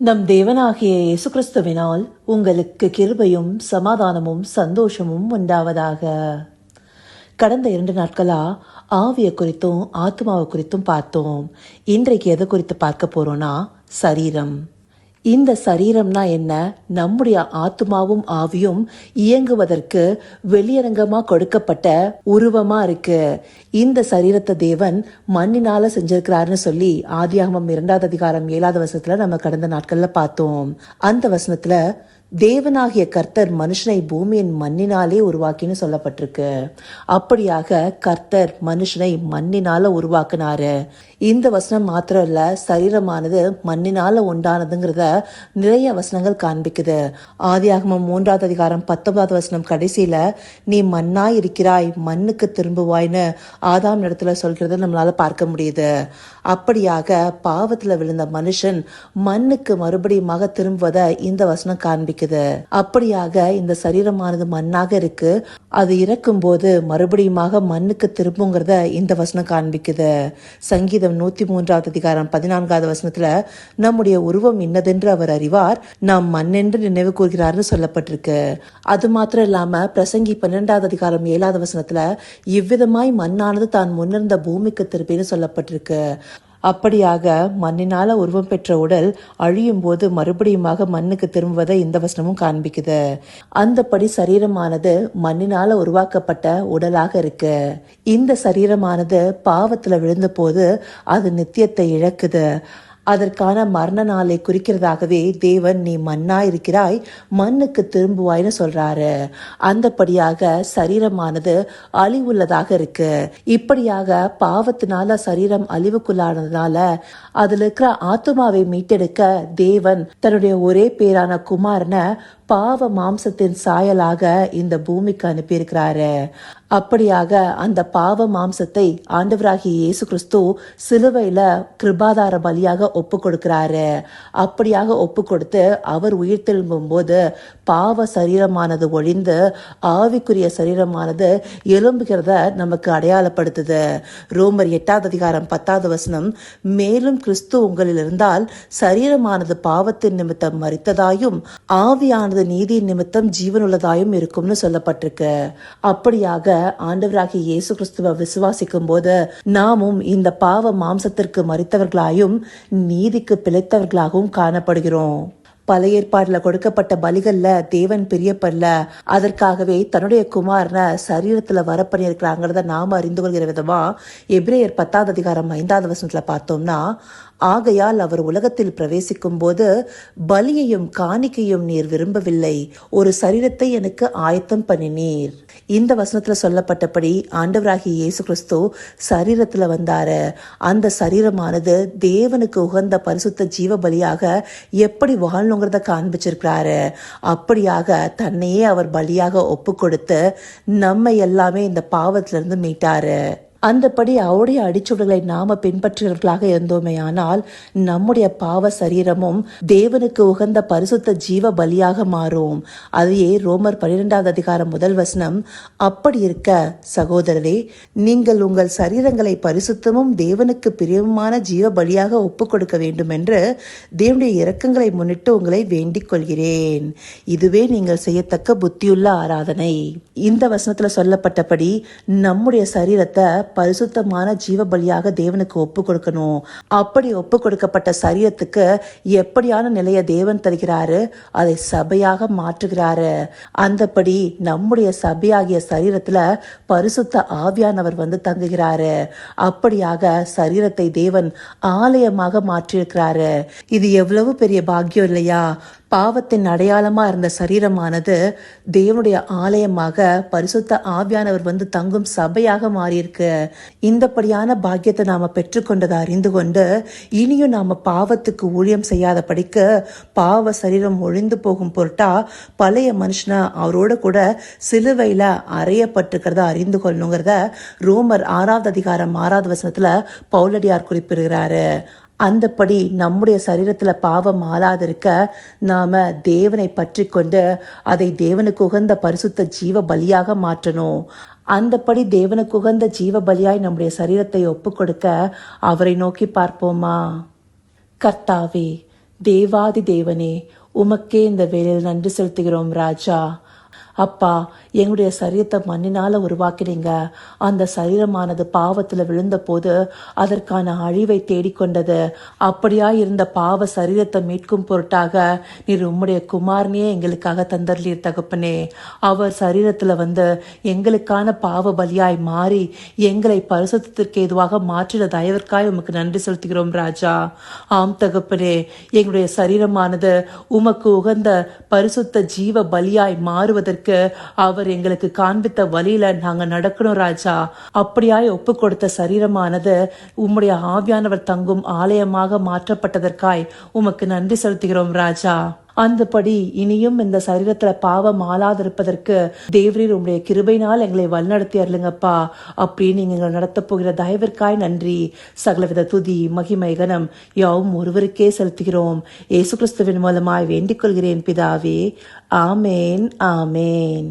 நம் தேவனாகிய இயேசு கிறிஸ்துவினால் உங்களுக்கு கிருபையும் சமாதானமும் சந்தோஷமும் உண்டாவதாக. கடந்த இரண்டு நாட்களா ஆவியை குறித்தும் ஆத்மாவை குறித்தும் பார்த்தோம். இன்றைக்கு எதை குறித்து பார்க்க போறோம்னா சரீரம். இந்த சரீரம்னா என்ன? நம்முடைய ஆத்மாவும் ஆவியும் இயங்குவதற்கு வெளியரங்கமா கொடுக்கப்பட்ட உருவமா இருக்கு. இந்த சரீரத்தை தேவன் மண்ணினால செஞ்சிருக்கிறாருன்னு சொல்லி ஆதியாகமம் இரண்டாவது அதிகாரம் ஏழாவது வசனத்துல நம்ம கடந்த நாட்கள்ல பார்த்தோம். அந்த வசனத்துல தேவனாகிய கர்த்தர் மனுஷனை பூமியின் மண்ணினாலே உருவாக்கின்னு சொல்லப்பட்டிருக்கு. அப்படியாக கர்த்தர் மனுஷனை மண்ணினால உருவாக்குனாரு. இந்த வசனம் மாத்திரம் இல்ல சரீரமானது மண்ணினால உண்டானதுங்கிறத நிறைய வசனங்கள் காண்பிக்குது. ஆதியாகமம் மூன்றாவது அதிகாரம் பத்தொன்பதாவது வசனம் கடைசியில நீ மண்ணாய் இருக்கிறாய் மண்ணுக்கு திரும்புவாய்னு ஆதாம் இடத்துல சொல்கிறத நம்மளால பார்க்க முடியுது. அப்படியாக பாவத்துல விழுந்த மனுஷன் மண்ணுக்கு மறுபடியுமாக திரும்புவதை இந்த வசனம் காண்பிக்குது அப்படியாக இந்த சரீரமானது மண்ணாக இருக்கு. அது இறக்கும் போது மறுபடியுமாக மண்ணுக்கு திரும்புங்கிறத இந்த வசனம் காண்பிக்குது. சங்கீதம் நூத்தி மூன்றாவது அதிகாரம் பதினான்காவது வசனத்துல நம்முடைய உருவம் இன்னதென்று அவர் அறிவார் நாம் மண்ணென்று நினைவு கூறுகிறார்னு சொல்லப்பட்டிருக்கு. அது மாத்திரம் இல்லாம பிரசங்கி பன்னெண்டாவது அதிகாரம் ஏழாவது வசனத்துல இவ்விதமாய் மண்ணானது தான் முன்னிருந்த பூமிக்கு திருப்பின்னு சொல்லப்பட்டிருக்கு. அப்படியாக மண்ணினால உருவம் பெற்ற உடல் அழியும் போது மறுபடியுமாக மண்ணுக்கு திரும்புவதை இந்த வசனமும் காண்பிக்குது. அந்தபடி சரீரமானது மண்ணினால உருவாக்கப்பட்ட உடலாக இருக்கு. இந்த சரீரமானது பாவத்துல விழுந்த போது அது நித்தியத்தை இழக்குது. அதற்கான மரண நாளை குறிக்கிறதாகவே தேவன் நீ மண்ணா இருக்கிறாய் மண்ணுக்கு திரும்புவாய்னு சொல்றாரு. அந்தபடியாக சரீரமானது அழிவுள்ளதாக இருக்கு. இப்படியாக பாவத்தினால சரீரம் அழிவுக்குள்ளானதுனால அதுல இருக்கிற ஆத்மாவை மீட்டெடுக்க தேவன் தன்னுடைய ஒரே பேரான குமாரனை பாவ மாம்சத்தின் சாயலாக இந்த பூமிக்கு அனுப்பியிருக்கிறாரு. அப்படியாக அந்த பாவ மாம்சத்தை ஆண்டவராகிய இயேசு கிறிஸ்து சிலுவையில கிருபாதார பலியாக ஒப்பு கொடுக்கிறாரு அப்படியாக ஒப்பு கொடுத்து அவர் உயிர் திரும்பும் போது பாவ சரீரமானது ஒழிந்து ஆவிக்குரிய சரீரமானது எலும்புகிறத நமக்கு அடையாளப்படுத்துது. ரோமர் எட்டாவது அதிகாரம் பத்தாவது வசனம் மேலும் கிறிஸ்து உங்களில் இருந்தால் சரீரமானது பாவத்தின் நிமித்தம் மறித்ததாயும் ஆவியானது நீதியின் நிமித்தம் ஜீவனுள்ளதாயும் இருக்கும்னு சொல்லப்பட்டிருக்கு. அப்படியாக ஆண்டவராகிய இயேசு கிறிஸ்துவ விசுவாசிக்கும் போது நாமும் இந்த பாவ மாம்சத்திற்கு மறித்தவர்களாயும் நீதிக்கு பிழைத்தவர்களாகவும் காணப்படுகிறோம். பழைய ஏற்பாடுல கொடுக்கப்பட்ட பலிகள்ல தேவன் பிரியப்படல. அதற்காகவே தன்னுடைய குமாரனை சரீரத்துல வர பண்ணியிருக்கிறாங்கிறத நாம அறிந்து கொள்கிற விதமா எப்ரேயர் பத்தாவது அதிகாரம் ஐந்தாவது வசனத்துல பார்த்தோம்னா ஆகையால் அவர் உலகத்தில் பிரவேசிக்கும் போது பலியையும் காணிக்கையும் நீர் விரும்பவில்லை. ஒரு சரீரத்தை எனக்கு ஆயத்தம் பண்ணினீர். இந்த வசனத்துல சொல்லப்பட்டபடி ஆண்டவராகிய இயேசு கிறிஸ்து சரீரத்துல வந்தாரு. அந்த சரீரமானது தேவனுக்கு உகந்த பரிசுத்த ஜீவ பலியாக எப்படி வாழணுங்கிறத காண்பிச்சிருக்கிறாரு. அப்படியாக தன்னையே அவர் பலியாக ஒப்பு கொடுத்து நம்ம எல்லாமே இந்த பாவத்திலிருந்து மீட்டாரு. அந்தபடி அவருடைய அடிச்சுவடுகளை நாம பின்பற்றியவர்களாக இருந்தோமே ஆனால் நம்முடைய பாவ சரீரமும் தேவனுக்கு உகந்த பரிசுத்த ஜீவ பலியாக மாறும். அதையே ரோமர் பன்னிரெண்டாவது அதிகாரம் முதல் வசனம். அப்படி இருக்க சகோதரரே நீங்கள் உங்கள் சரீரங்களை பரிசுத்தமும் தேவனுக்கு பிரியமான ஜீவ பலியாக ஒப்பு கொடுக்க வேண்டும் என்று தேவனுடைய இரக்கங்களை முன்னிட்டு உங்களை வேண்டிக் கொள்கிறேன். இதுவே நீங்கள் செய்யத்தக்க புத்தியுள்ள ஆராதனை. இந்த வசனத்துல சொல்லப்பட்டபடி நம்முடைய சரீரத்தை பரிசுத்தமான ஜீவ பலியாக தேவனுக்கு ஒப்பு கொடுக்கணும் அப்படி ஒப்பு கொடுக்கப்பட்ட சரீரத்துக்கு எப்படியான நிலையை தேவன் தருகிறாரு? அதை சபையாக மாற்றுகிறாரு. அந்தபடி நம்முடைய சபையாகிய சரீரத்துல பரிசுத்த ஆவியானவர் வந்து தங்குகிறாரு. அப்படியாக சரீரத்தை தேவன் ஆலயமாக மாற்றியிருக்கிறாரு. இது எவ்வளவு பெரிய பாக்கியம் இல்லையா? பாவத்தின் அடையாளமா இருந்த சரீரமானது தேவனுடைய ஆலயமாக பரிசுத்த ஆவியானவர் வந்து தங்கும் சபையாக மாறியிருக்கு. இந்தப்படியான பாக்கியத்தை நாம பெற்றுக்கொண்டதை அறிந்து கொண்டு இனியும் நாம பாவத்துக்கு ஊழியம் செய்யாத படிக்க பாவ சரீரம் ஒழிந்து போகும் பொருட்டா பழைய மனுஷனை அவரோட கூட சிலுவையில அறையப்பட்டிருக்கிறத அறிந்து கொள்ளணுங்கிறத ரோமர் ஆறாவது அதிகாரம் ஆறாவது வசனத்துல பவுலடியார் குறிப்பிடுகிறாரு. அந்தப்படி நம்முடைய சரீரத்தில் பாவம் ஆளாதிருக்க நாம தேவனை பற்றி கொண்டு அதை தேவனுக்கு உகந்த பரிசுத்த ஜீவ பலியாக மாற்றணும். அந்தப்படி தேவனுக்கு உகந்த ஜீவ பலியாய் நம்முடைய சரீரத்தை ஒப்பு கொடுக்க அவரை நோக்கி பார்ப்போமா? கர்த்தாவே தேவாதி தேவனே உமக்கே இந்த வேலையில் நன்றி செலுத்துகிறோம் ராஜா. அப்பா எங்களுடைய சரீரத்தை மண்ணினால் உருவாக்கினீங்க அந்த சரீரமானது பாவத்தில் விழுந்தபோது அதற்கான அழிவை தேடிக்கொண்டது. அப்படியா இருந்த பாவ சரீரத்தை மீட்கும் பொருட்டாக நீர் உம்முடைய குமாரனையே எங்களுக்காக தந்தர்லீர் தகப்பனே. அவர் சரீரத்தில் வந்து எங்களுக்கான பாவ பலியாய் மாறி எங்களை பரிசுத்திற்கு எதுவாக மாற்றின தயவிற்காய் உமக்கு நன்றி செலுத்துகிறோம் ராஜா. ஆம் தகப்பனே எங்களுடைய சரீரமானது உமக்கு உகந்த பரிசுத்த ஜீவ பலியாய் மாறுவதற்கு அவர் அவர் எங்களுக்கு காண்பித்த வழியில நாங்க நடக்கணும் ராஜா. அப்படியாய் ஒப்பு கொடுத்த சரீரமானது உம்முடைய ஆவியானவர் தங்கும் ஆலயமாக மாற்றப்பட்டதற்காய் உமக்கு நன்றி செலுத்துகிறோம் ராஜா. அந்தபடி இனியும் இந்த சரீரத்துல பாவம் ஆளாதிருப்பதற்கு தேவரீர் உங்களுடைய கிருபையினால் எங்களை வழிநடத்தி அருளுங்கப்பா. அப்படின்னு நீங்க நடத்த நடத்தப் போகிற தயவிற்காய் நன்றி. சகலவித துதி மகிமை கனம் யாவும் ஒருவருக்கே செலுத்துகிறோம். ஏசு கிறிஸ்துவின் மூலமாய் வேண்டிக் கொள்கிறேன் பிதாவே. ஆமேன் ஆமேன்.